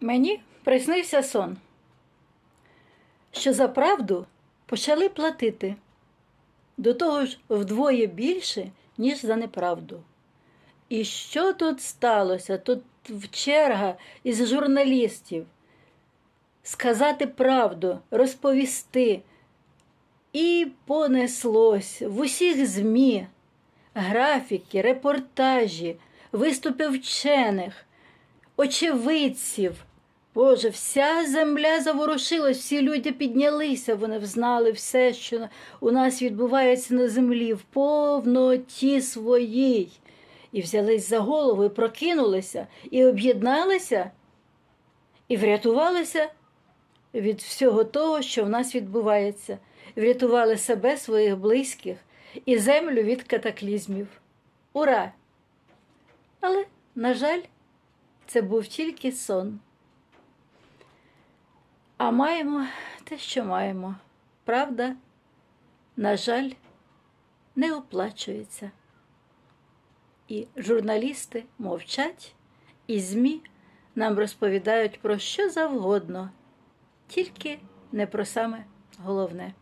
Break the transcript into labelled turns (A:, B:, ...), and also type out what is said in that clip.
A: Мені приснився сон, що за правду почали платити до того ж вдвоє більше, ніж за неправду. І що тут сталося? Тут в черга із журналістів сказати правду, розповісти. І понеслось в усіх ЗМІ, графіки, репортажі, виступи вчених, очевидців. Боже, вся земля заворушилась, всі люди піднялися, вони взнали все, що у нас відбувається на землі в повноті своїй. І взялись за голову, і прокинулися, і об'єдналися, і врятувалися від всього того, що в нас відбувається, врятували себе, своїх близьких і землю від катаклізмів. Ура! Але, на жаль, це був тільки сон. А маємо те, що маємо. Правда, на жаль, не оплачується. І журналісти мовчать, і ЗМІ нам розповідають про що завгодно, тільки не про саме головне.